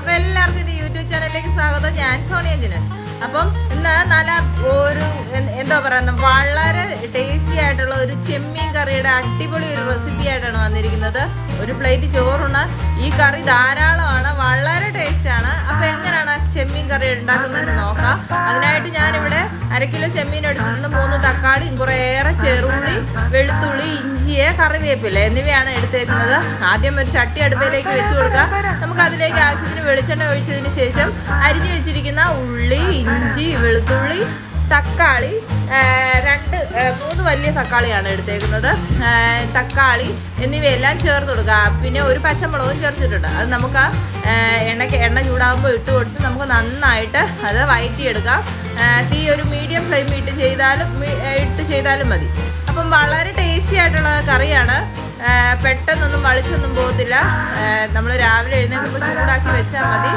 അപ്പൊ എല്ലാവർക്കും ഇത് യൂട്യൂബ് ചാനലിലേക്ക് സ്വാഗതം. ഞാൻ സോണിയ ജിനേഷ് അപ്പം ഇന്ന് നല്ല ഒരു എന്താ പറയുക വളരെ ടേസ്റ്റി ആയിട്ടുള്ള ഒരു ചെമ്മീൻ കറിയുടെ അടിപൊളി ഒരു റെസിപ്പി ആയിട്ടാണ് വന്നിരിക്കുന്നത്. ഒരു പ്ലേറ്റ് ചോറുണ്ട് ഈ കറി ധാരാളമാണ്. വളരെ ടേസ്റ്റ് ആണ്. അപ്പൊ എങ്ങനെയാണ് ചെമ്മീൻ കറി ഉണ്ടാക്കുന്നതെന്ന് നോക്കാം. അതിനായിട്ട് ഞാനിവിടെ അര കിലോ ചെമ്മീൻ എടുത്തിട്ടുണ്ട്. മൂന്ന് തക്കാളിയും കുറേയേറെ ചെറുള്ളി വെളുത്തുള്ളി ഇഞ്ചിയെ കറിവേപ്പില എന്നിവയാണ് എടുത്തേക്കുന്നത്. ആദ്യം ഒരു ചട്ടി അടുപ്പിലേക്ക് വെച്ച് കൊടുക്കുക നമുക്ക് അതിലേക്ക് ആവശ്യത്തിന് വെളിച്ചെണ്ണ ഒഴിച്ചതിന് ശേഷം അരിഞ്ഞു വെച്ചിരിക്കുന്ന ഉള്ളി ഇഞ്ചി വെളുത്തുള്ളി തക്കാളി രണ്ട് മൂന്ന് വലിയ തക്കാളിയാണ് എടുത്തേക്കുന്നത്. തക്കാളി എന്നിവയെല്ലാം ചേർത്ത് കൊടുക്കുക. പിന്നെ ഒരു പച്ചമുളകും ചേർത്തിട്ടുണ്ട്. അത് നമുക്ക് എണ്ണയ്ക്ക് എണ്ണ ചൂടാകുമ്പോൾ ഇട്ട് കൊടുത്ത് നമുക്ക് നന്നായിട്ട് അത് വയറ്റിയെടുക്കാം. തീ ഒരു മീഡിയം ഫ്ലെയിം ഇട്ട് ചെയ്താലും ഇട്ട് ചെയ്താലും മതി. അപ്പം വളരെ ടേസ്റ്റി ആയിട്ടുള്ള കറിയാണ്. പെട്ടെന്നൊന്നും വളിച്ചൊന്നും പോകത്തില്ല. നമ്മൾ രാവിലെ എഴുന്നേൽക്കുമ്പോൾ ചൂടാക്കി വെച്ചാൽ മതി.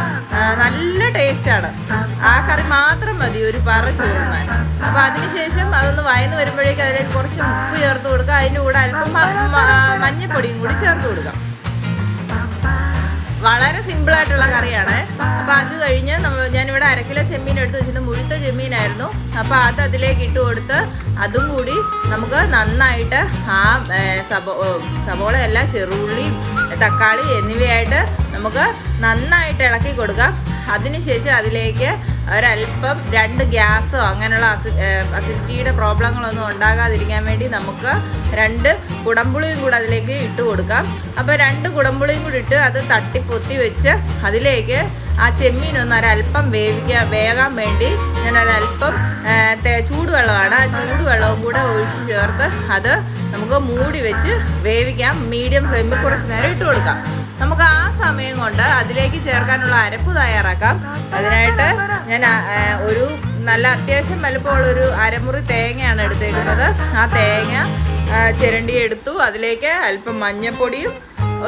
നല്ല ടേസ്റ്റാണ്. ആ കറി മാത്രം മതി ഒരു പറ ചോറുണ്ണാൻ. അപ്പോൾ അതിനുശേഷം അതൊന്ന് വയന്ന് വരുമ്പോഴേക്കും അതിലേക്ക് കുറച്ച് ഉപ്പ് ചേർത്ത് കൊടുക്കുക. അതിന്റെ കൂടെ അല്പം മഞ്ഞപ്പൊടിയും കൂടി ചേർത്ത് കൊടുക്കാം. വളരെ സിമ്പിൾ ആയിട്ടുള്ള കറിയാണ്. അപ്പോൾ അത് കഴിഞ്ഞ് നമ്മൾ ഞാനിവിടെ അരക്കിലോ ചെമ്മീൻ എടുത്ത് വെച്ചിട്ട് മുഴുത്ത ചെമ്മീനായിരുന്നു. അപ്പോൾ അത് അതിലേക്ക് ഇട്ട് കൊടുത്ത് അതും കൂടി നമുക്ക് നന്നായിട്ട് ആ സബോ സബോള അല്ല ചെറുള്ളി തക്കാളി എന്നിവയായിട്ട് നമുക്ക് നന്നായിട്ട് ഇളക്കി കൊടുക്കാം. അതിനുശേഷം അതിലേക്ക് ഒരല്പം രണ്ട് ഗ്യാസോ അങ്ങനെയുള്ള അസി അസിഡിറ്റിയുടെ പ്രോബ്ലങ്ങളൊന്നും ഉണ്ടാകാതിരിക്കാൻ വേണ്ടി നമുക്ക് രണ്ട് കുടംപുളിയും കൂടെ അതിലേക്ക് ഇട്ട് കൊടുക്കാം. അപ്പോൾ രണ്ട് കുടംപുളിയും കൂടി ഇട്ട് അത് തട്ടിപ്പൊത്തി വെച്ച് അതിലേക്ക് ആ ചെമ്മീൻ ഒന്ന് ഒരല്പം വേവിക്കാൻ വേകാൻ വേണ്ടി ഞാൻ ഒരല്പം ചൂടുവെള്ളമാണ്. ആ ചൂടുവെള്ളവും കൂടെ ഒഴിച്ച് ചേർത്ത് അത് നമുക്ക് മൂടി വെച്ച് വേവിക്കാം. മീഡിയം ഫ്ലെയിമിൽ കുറച്ച് നേരം ഇട്ട് കൊടുക്കാം. നമുക്ക് ആ സമയം കൊണ്ട് അതിലേക്ക് ചേർക്കാനുള്ള അരപ്പ് തയ്യാറാക്കാം. അതിനായിട്ട് ഞാൻ ഒരു നല്ല അത്യാവശ്യം വലുപ്പമുള്ള ഒരു അരമുറി തേങ്ങയാണ് എടുത്തേക്കുന്നത്. ആ തേങ്ങ ചിരണ്ടി എടുത്തു. അതിലേക്ക് അല്പം മഞ്ഞപ്പൊടിയും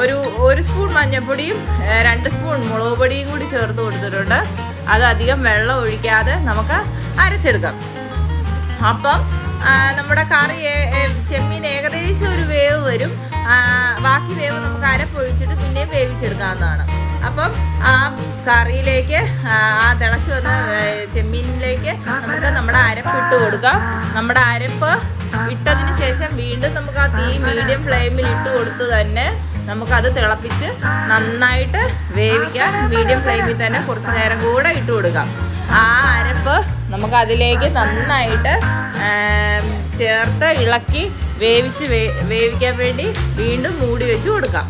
ഒരു ഒരു സ്പൂൺ മഞ്ഞപ്പൊടിയും രണ്ട് സ്പൂൺ മുളക് പൊടിയും കൂടി ചേർത്ത് കൊടുത്തിട്ടുണ്ട്. അത് അധികം വെള്ളം ഒഴിക്കാതെ നമുക്ക് അരച്ചെടുക്കാം. അപ്പം നമ്മുടെ കറി ചെമ്മീൻ ഏകദേശം ഒരു വേവ് വരും. ബാക്കി വേവ് നമുക്ക് അരപ്പൊഴിച്ചിട്ട് പിന്നെയും വേവിച്ചെടുക്കാവുന്നതാണ്. അപ്പം ആ കറിയിലേക്ക് ആ തിളച്ചു വന്ന ചെമ്മീനിലേക്ക് നമുക്ക് നമ്മുടെ അരപ്പ് ഇട്ട് കൊടുക്കാം. നമ്മുടെ അരപ്പ് ഇട്ടതിന് ശേഷം വീണ്ടും നമുക്ക് ആ തീ മീഡിയം ഫ്ലെയിമിൽ ഇട്ട് കൊടുത്ത് തന്നെ നമുക്കത് തിളപ്പിച്ച് നന്നായിട്ട് വേവിക്കാം. മീഡിയം ഫ്ലെയിമിൽ തന്നെ കുറച്ച് നേരം കൂടെ ഇട്ട് കൊടുക്കാം. ആ അരപ്പ് നമുക്ക് അതിലേക്ക് നന്നായിട്ട് ചേർത്ത് ഇളക്കി വേവിച്ച് വേവിക്കാൻ വേണ്ടി വീണ്ടും മൂടി വെച്ച് കൊടുക്കാം.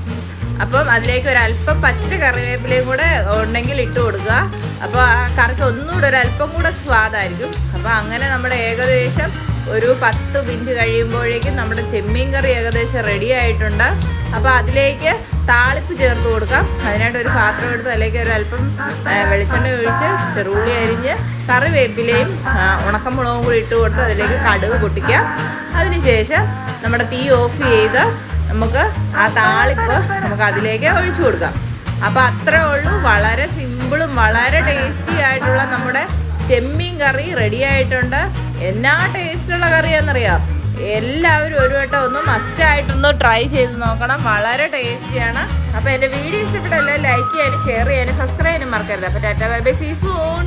അപ്പം അതിലേക്ക് ഒരല്പം പച്ച കറിവേപ്പിലയും കൂടെ ഉണ്ടെങ്കിൽ ഇട്ട് കൊടുക്കുക. അപ്പോൾ ആ കറിക്ക് ഒന്നുകൂടെ ഒരല്പം കൂടെ സ്വാദായിരിക്കും. അപ്പോൾ അങ്ങനെ നമ്മുടെ ഏകദേശം ഒരു പത്ത് മിനിറ്റ് കഴിയുമ്പോഴേക്കും നമ്മുടെ ചെമ്മീൻ കറി ഏകദേശം റെഡി ആയിട്ടുണ്ട്. അപ്പോൾ അതിലേക്ക് താളിപ്പ് ചേർത്ത് കൊടുക്കാം. അതിനായിട്ട് ഒരു പാത്രം എടുത്ത് അതിലേക്ക് ഒരു അല്പം വെളിച്ചെണ്ണ ഒഴിച്ച് ചെറുള്ളി അരിഞ്ഞ് കറിവേപ്പിലയും ഉണക്കമുളകും കൂടി ഇട്ട് കൊടുത്ത് അതിലേക്ക് കടുക് പൊട്ടിക്കാം. അതിനുശേഷം നമ്മുടെ തീ ഓഫ് ചെയ്ത് നമുക്ക് ആ താളിപ്പ് നമുക്ക് അതിലേക്ക് ഒഴിച്ചു കൊടുക്കാം. അപ്പം അത്രേ ഉള്ളൂ. വളരെ സിമ്പിളും വളരെ ടേസ്റ്റി ആയിട്ടുള്ള നമ്മുടെ ചെമ്മീൻ കറി റെഡി ആയിട്ടുണ്ട്. എന്നാ ടേസ്റ്റുള്ള കറിയാണെന്നറിയാം എല്ലാവരും ഒരു വട്ടം ഒന്ന് മസ്റ്റ് ആയിട്ടൊന്ന് ട്രൈ ചെയ്ത് നോക്കണം. വളരെ ടേസ്റ്റിയാണ് അപ്പോൾ എന്റെ വീഡിയോ ഇഷ്ടപ്പെട്ടല്ലേ ലൈക്ക് ചെയ്യാനും ഷെയർ ചെയ്യാനും സബ്സ്ക്രൈബ് ചെയ്യാനും മറക്കരുത്. അപ്പോൾ Tata bye by. See soon